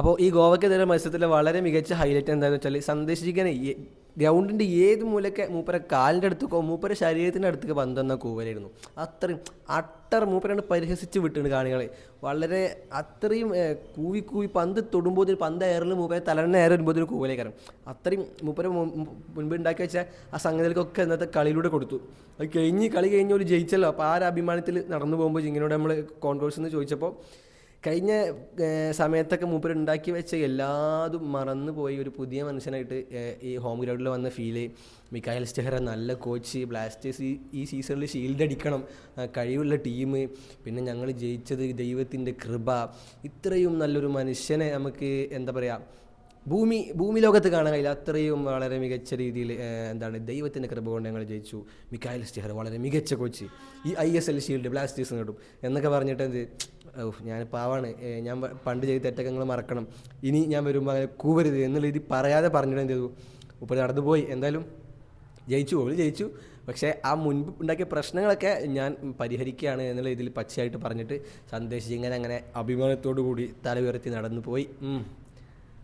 അപ്പോൾ ഈ ഗോവയ്ക്കെതിരെ മത്സരത്തിലെ വളരെ മികച്ച ഹൈലൈറ്റ് എന്താണെന്ന് വെച്ചാൽ സന്ദേശിക്കാൻ ഗ്രൗണ്ടിന്റെ ഏത് മൂലക്കെ മൂപ്പരെ കാലിന്റെ അടുത്തേക്കോ മൂപ്പരെ ശരീരത്തിന്റെ അടുത്തേക്ക് പന്ത് തന്ന കൂവലായിരുന്നു. അത്രയും അട്ടർ മൂപ്പരാണ് പരിഹസിച്ച് വിട്ടുണ്ട് കാണികളെ. വളരെ അത്രയും കൂവി കൂവി പന്ത് തൊടുമ്പോൾ പന്ത് എയറിൽ മൂപ്പരെ തലണ്ണ എയർ വരുമ്പോൾ ഒരു കൂവലേക്കാരം. അത്രയും മൂപ്പരെ മുൻപ് ഉണ്ടാക്കി വെച്ച ആ സംഗതികൾക്കൊക്കെ ഇന്നത്തെ കളിയിലൂടെ കൊടുത്തു. അത് കഴിഞ്ഞ് കളി കഴിഞ്ഞ് ഒരു ജയിച്ചല്ലോ. അപ്പോൾ ആ ഒരു അഭിമാനത്തിൽ നടന്നു പോകുമ്പോൾ ഇങ്ങനോട് നമ്മൾ കോൺഗ്രസ് എന്ന് ചോദിച്ചപ്പോൾ കഴിഞ്ഞ സമയത്തൊക്കെ മൂപ്പർ ഉണ്ടാക്കി വെച്ച എല്ലാതും മറന്നു പോയി ഒരു പുതിയ മനുഷ്യനായിട്ട് ഈ ഹോം ഗ്രൗണ്ടിൽ വന്ന ഫീൽ മിക്കായൽ സ്റ്റെഹറ നല്ല കോച്ച് ബ്ലാസ്റ്റേഴ്സ് ഈ സീസണിൽ ഷീൽഡ് അടിക്കണം. കഴിവുള്ള ടീം പിന്നെ ഞങ്ങൾ ജയിച്ചത് ദൈവത്തിന്റെ കൃപ. ഇത്രയും നല്ലൊരു മനുഷ്യനെ നമുക്ക് എന്താ പറയുക ഭൂമി ഭൂമി ലോകത്ത് കാണാൻ കഴിയില്ല. അത്രയും വളരെ മികച്ച രീതിയിൽ എന്താണ് ദൈവത്തിന്റെ കൃപ കൊണ്ട് ഞങ്ങൾ ജയിച്ചു. മിക്കായൽ സ്റ്റെഹർ വളരെ മികച്ച കോച്ച് ഈ I S L shield Blasters നേടും എന്നൊക്കെ പറഞ്ഞിട്ട് എന്ത് ഞാൻ പാവാണ് ഞാൻ പണ്ട് ചെയ്ത തെറ്റൊക്കെ നിങ്ങൾ മറക്കണം. ഇനി ഞാൻ വരുമ്പോൾ അങ്ങനെ കൂവരുത് എന്നുള്ള രീതി പറയാതെ പറഞ്ഞിട്ട് എന്ത് ചെയ്തു? ഇപ്പോൾ നടന്നു പോയി. എന്തായാലും ജയിച്ചു ഓൾ ജയിച്ചു. പക്ഷേ ആ മുൻപ് ഉണ്ടാക്കിയ പ്രശ്നങ്ങളൊക്കെ ഞാൻ പരിഹരിക്കുകയാണ് എന്നുള്ള ഇതിൽ പച്ചയായിട്ട് പറഞ്ഞിട്ട് സന്ദേശിച്ച് ഇങ്ങനെ അങ്ങനെ അഭിമാനത്തോടു കൂടി തല ഉയർത്തി നടന്നു പോയി.